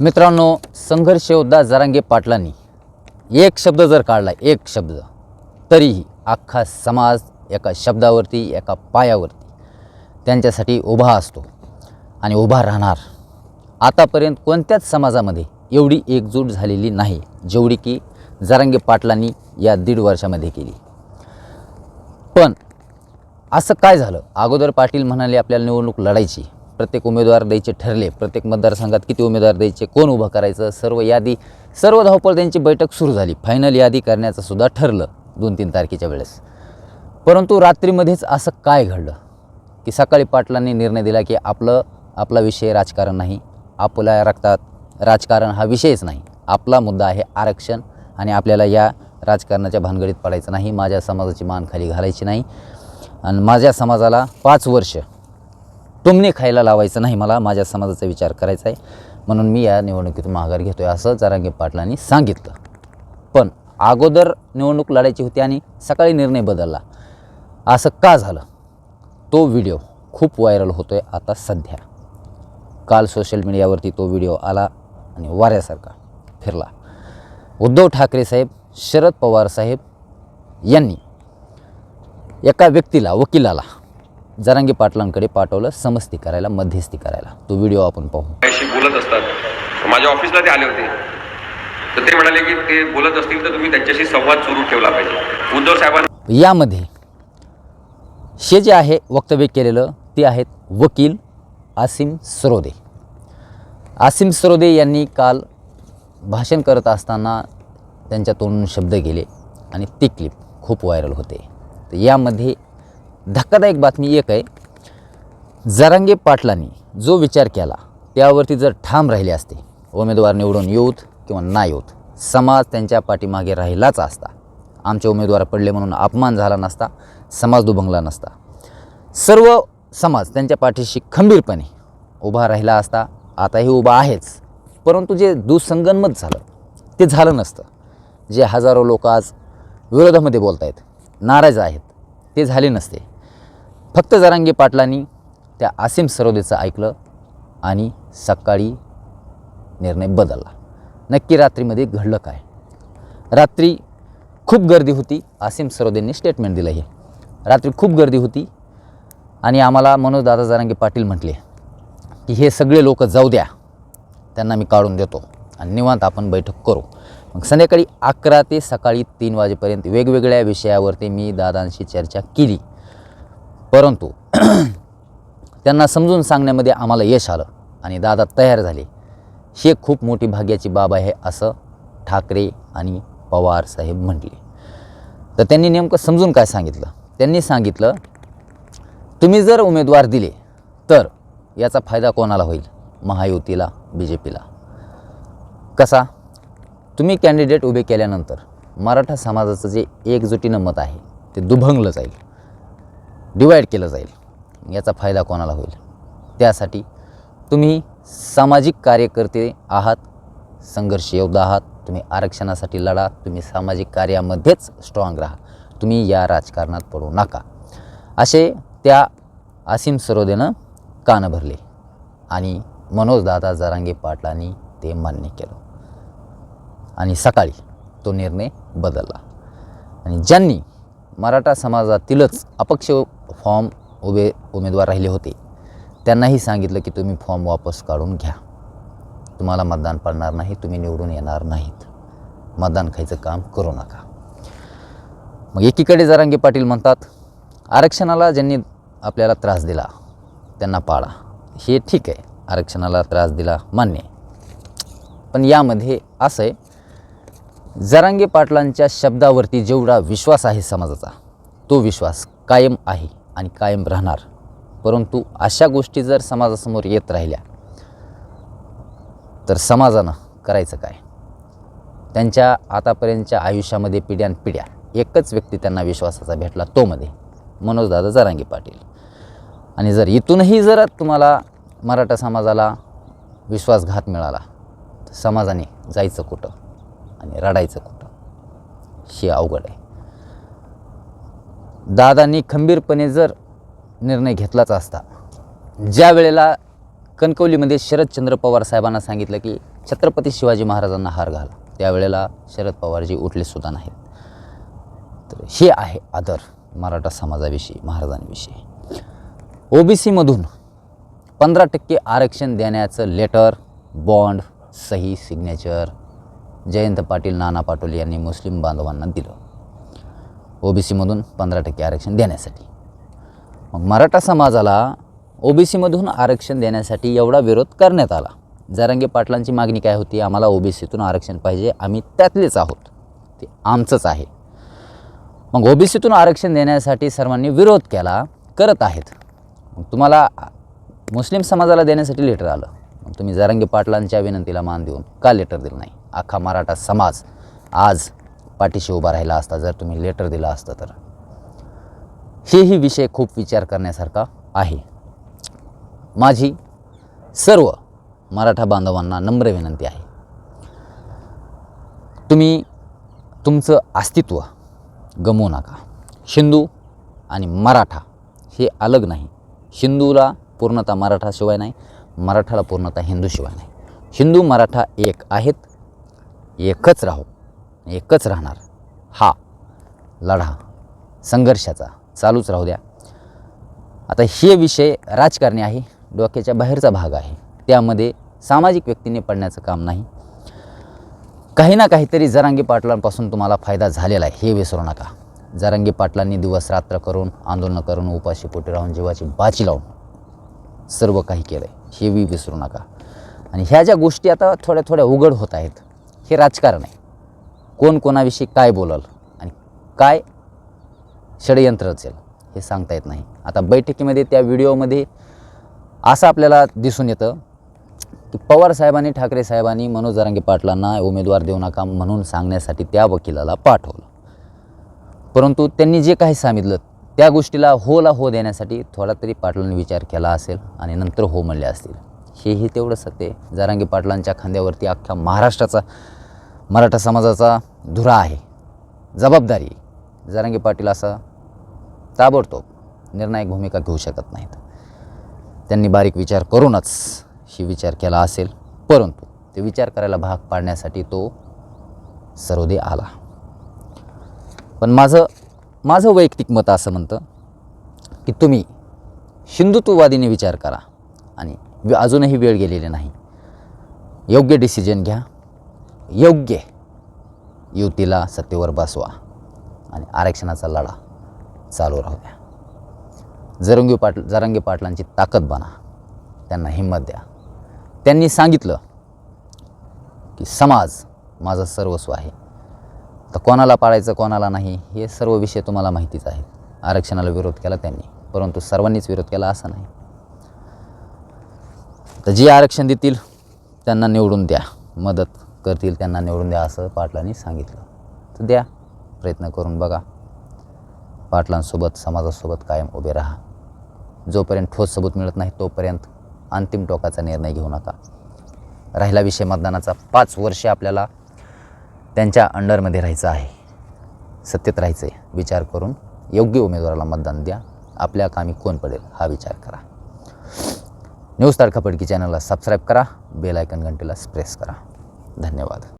मित्रांनो संघर्ष योद्धा जरांगे पाटलांनी. एक शब्द जर काढला एक शब्द तरीही अख्खा समाज एका शब्दावरती एका पायावरती त्यांच्यासाठी उभा असतो आणि उभा राहणार. आतापर्यंत कोणत्याच समाजामध्ये एवढी एकजूट झालेली नाही जेवढी की जरांगे पाटलांनी या दीड वर्षामध्ये केली. पण असं काय झालं? अगोदर पाटील म्हणाले आपल्याला निवडणूक लढायची प्रत्येक उमेदवार द्यायचे ठरले प्रत्येक मतदारसंघात किती उमेदवार द्यायचे कोण उभं करायचं सर्व यादी सर्व धावपळ त्यांची बैठक सुरू झाली. फायनल यादी करण्याचं सुद्धा ठरलं दोन तीन तारखेच्या वेळेस. परंतु रात्रीमध्येच असं काय घडलं? की सकाळी पाटलांनी निर्णय दिला की आपलं आपला विषय राजकारण नाही आपल्या रक्तात राजकारण हा विषयच नाही. आपला मुद्दा आहे आरक्षण आणि आपल्याला या राजकारणाच्या भानगडीत पडायचं नाही माझ्या समाजाची मान खाली घालायची नाही. आणि माझ्या समाजाला पाच वर्ष टुमणे खायला लावायचं नाही मला माझ्या समाजाचा विचार करायचा आहे. म्हणून मी या निवडणुकीतून माघार घेतो आहे असं जारांगे पाटलांनी सांगितलं. पण अगोदर निवडणूक लढायची होती आणि सकाळी निर्णय बदलला. असं का झालं? तो व्हिडिओ खूप व्हायरल होतो आहे आता सध्या. काल सोशल मीडियावरती तो व्हिडिओ आला आणि वाऱ्यासारखा फिरला. उद्धव ठाकरे साहेब शरद पवार साहेब यांनी एका व्यक्तीला वकिलाला जरांगे पाटलांकडे पाठवलं समस्ती करायला मध्यस्थी करायला. तो व्हिडिओ आपण पाहू. बोलत असतात. माझ्या ऑफिसला ते आले होते. तर ते म्हणाले की ते बोलत असतील तर तुम्ही त्यांच्याशी संवाद सुरू ठेवला पाहिजे. उद्धव साहेबांना यामध्ये हे जे आहे वक्तव्य केलेलं ते आहेत वकील आसिम सरोदे. आसिम सरोदे यांनी काल भाषण करत असताना त्यांच्या तोंडून शब्द गेले आणि ती क्लिप खूप व्हायरल होते. तर यामध्ये धक्कादायक बातमी एक आहे. जरांगे पाटलांनी जो विचार केला त्यावरती जर ठाम राहिले असते उमेदवार निवडून येऊत किंवा ना येऊत समाज त्यांच्या पाठीमागे राहिलाच असता. आमचे उमेदवार पडले म्हणून अपमान झाला नसता समाज दुभंगला नसता. सर्व समाज त्यांच्या पाठीशी खंबीरपणे उभा राहिला असता आताही उभा आहेच. परंतु जे दुसंगनमत झालं ते झालं नसतं. जे हजारो लोक आज विरोधामध्ये बोलत आहेत नाराज आहेत ते झाले नसते. फक्त जरांगी पाटलांनी त्या आसिम सरोदेचं ऐकलं आणि सकाळी निर्णय बदलला. नक्की रात्रीमध्ये घडलं काय? रात्री खूप गर्दी होती. आसिम सरोदेंनी स्टेटमेंट दिलं हे. रात्री खूप गर्दी होती आणि आम्हाला मनोज दादा जरांगे पाटील म्हटले की हे सगळे लोक जाऊ द्या. त्यांना मी काढून देतो आणि निवांत आपण बैठक करू. मग संध्याकाळी अकरा ते सकाळी तीन वाजेपर्यंत वेगवेगळ्या विषयावरती मी दादांशी चर्चा केली. परंतु त्यांना समजून सांगण्यामध्ये आम्हाला यश आलं आणि दादा तयार झाले. हे खूप मोठी भाग्याची बाब आहे असं ठाकरे आणि पवार साहेब म्हटले. तर त्यांनी नेमकं समजून काय सांगितलं? त्यांनी सांगितलं तुम्ही जर उमेदवार दिले तर याचा फायदा कोणाला होईल? महायुतीला बी जे पीला कसा? तुम्ही कॅन्डिडेट उभे केल्यानंतर मराठा समाजाचं जे एकजुटीनं मत आहे ते दुभंगलं जाईल. डिवाईड केलं जाईल. याचा फायदा कोणाला होईल? त्यासाठी तुम्ही सामाजिक कार्यकर्ते आहात संघर्ष योद्धा आहात तुम्ही आरक्षणासाठी लढा तुम्ही सामाजिक कार्यामध्येच स्ट्रॉंग राहा. तुम्ही या राजकारणात पडू नका. असे त्या आसिम सरोदेनं कानं भरले आणि मनोजदादा जरांगे पाटलांनी ते मान्य केलं. आणि सकाळी तो निर्णय बदलला. आणि ज्यांनी मराठा समाजातीलच अपक्ष फॉर्म उभे उमेदवार राहिले होते. त्यांनाही सांगितलं की तुम्ही फॉर्म वापस काढून घ्या. तुम्हाला मतदान पडणार नाही तुम्ही निवडून येणार नाहीत. मतदान खायचं काम करू नका. मग एकीकडे जरांगे पाटील म्हणतात आरक्षणाला ज्यांनी आपल्याला त्रास दिला त्यांना पाळा. हे ठीक आहे आरक्षणाला त्रास दिला मान्य आहे. पण यामध्ये असं आहे जरांगे पाटलांच्या शब्दावरती जेवढा विश्वास आहे समाजाचा तो विश्वास कायम आहे आणि कायम राहणार. परंतु अशा गोष्टी जर समाजासमोर येत राहिल्या तर समाजानं करायचं काय? त्यांच्या आतापर्यंतच्या आयुष्यामध्ये पिढ्यानपिढ्या एकच व्यक्ती त्यांना विश्वासाचा भेटला तो मध्ये मनोजदादा जरांगे पाटील. आणि जर इथूनही जर तुम्हाला मराठा समाजाला विश्वासघात मिळाला तर समाजाने जायचं कुठं? आणि रडायचं कुठं हे अवघड आहे. दादांनी खंबीरपणे जर निर्णय घेतलाच असता ज्या वेळेला कणकवलीमध्ये शरदचंद्र पवार साहेबांना सांगितलं की छत्रपती शिवाजी महाराजांना हार घाला त्यावेळेला शरद पवारजी उठलेसुद्धा नाहीत. तर हे आहे आदर मराठा समाजाविषयी महाराजांविषयी. ओ बी सीमधून पंधरा टक्के आरक्षण देण्याचं लेटर बॉन्ड सही सिग्नेचर जयंत पाटील नाना पाटोले यांनी मुस्लिम बांधवांना दिलं. ओ बी सीमधून पंधरा टक्के आरक्षण देण्यासाठी. मग मराठा समाजाला ओ बी सीमधून आरक्षण देण्यासाठी एवढा विरोध करण्यात आला. जरांगे पाटलांची मागणी काय होती? आम्हाला ओ बी सीतून आरक्षण पाहिजे. आम्ही त्यातलेच आहोत. ते आमचंच आहे. मग ओ बी सीतून आरक्षण देण्यासाठी सर्वांनी विरोध केला करत आहेत. मग तुम्हाला मुस्लिम समाजाला देण्यासाठी लेटर आलं. तुम्ही जरांगे पाटलांच्या विनंतीला मान देऊन का लेटर दिलं नाही? अख्खा मराठा समाज आज पाठीशी उभा राहिला असता जर तुम्ही लेटर दिलं असतं तर. हेही विषय खूप विचार करण्यासारखा आहे. माझी सर्व मराठा बांधवांना नम्र विनंती आहे. तुम्ही तुमचं अस्तित्व गमवू नका. हिंदू आणि मराठा हे अलग नाही. हिंदूला पूर्णतः मराठाशिवाय नाही मराठाला पूर्णतः हिंदूशिवाय नाही. हिंदू मराठा एक आहेत. एकच राहू. एकच राहणार. हा लढा संघर्षाचा. चालूच राहू द्या. आता हे विषय राजकारणी आहे. डोक्याच्या बाहेरचा भाग आहे. त्यामध्ये सामाजिक व्यक्तीने पडण्याचं काम नाही. काही ना काहीतरी जरांगी पाटलांपासून तुम्हाला फायदा झालेला आहे. हे विसरू नका. जरांगी पाटलांनी दिवस रात्र करून आंदोलनं करून उपाशी पोटी राहून जीवाची बाची लावून सर्व काही केलं आहे हे बी विसरू नका. आणि ह्या ज्या गोष्टी आता थोड्या थोड्या उघड होत आहेत हे राजकारण आहे. कोण कोणाविषयी काय बोलल आणि काय षडयंत्र असेल हे सांगता येत नाही. आता बैठकीमध्ये त्या व्हिडिओमध्ये असं आपल्याला दिसून येतं की पवार साहेबांनी ठाकरे साहेबांनी मनोज जरांगे पाटलांना उमेदवार देऊ नका म्हणून सांगण्यासाठी त्या वकिलाला पाठवलं. परंतु त्यांनी जे काही सांगितलं त्या गोष्टीला होला हो देण्यासाठी थोडा तरी पाटलांनी विचार केला असेल आणि नंतर हो म्हणले असतील. हेही तेवढं सत्य जारांगी पाटलांच्या खांद्यावरती अख्ख्या महाराष्ट्राचा मराठा समाजाचा धुरा आहे. जबाबदारी जारांगी पाटील असा ताबडतोब निर्णायक भूमिका घेऊ शकत नाहीत. त्यांनी बारीक विचार करूनच ही विचार केला असेल. परंतु ते विचार करायला भाग पाडण्यासाठी तो सरोदे आला. पण माझं माझं वैयक्तिक मत असं म्हणतं की तुम्ही हिंदुत्ववादीने विचार करा आणि अजूनही वेळ गेलेली नाही. योग्य डिसिजन घ्या. योग्य युतीला सत्तेवर बसवा आणि आरक्षणाचा लढा चालू राहू द्या. जरंगी पाट जरंगी पाटलांची ताकद बना. त्यांना हिंमत द्या. त्यांनी सांगितलं की समाज माझं सर्वस्व आहे. तर कोणाला पाळायचं कोणाला नाही हे सर्व विषय तुम्हाला माहितीच आहेत. आरक्षणाला विरोध केला त्यांनी परंतु सर्वांनीच विरोध केला असं नाही. तर जे आरक्षण देतील त्यांना निवडून द्या. मदत करतील त्यांना निवडून द्या असं पाटलांनी सांगितलं. तर द्या प्रयत्न करून बघा. पाटलांसोबत समाजासोबत कायम उभे राहा. जोपर्यंत ठोस सबूत मिळत नाही तोपर्यंत अंतिम टोकाचा निर्णय घेऊ नका. राहिला विषय मतदानाचा. पाच वर्षे आपल्याला त्यांच्या अंडरमध्ये राहायचं आहे. सत्तेत राहायचं आहे विचार करून योग्य उमेदवाराला मतदान द्या. आपल्या कामी कोण पडेल हा विचार करा. न्यूज तारखापडकी चॅनलला सबस्क्राईब करा. बेल आयकन घंटेला प्रेस करा. धन्यवाद.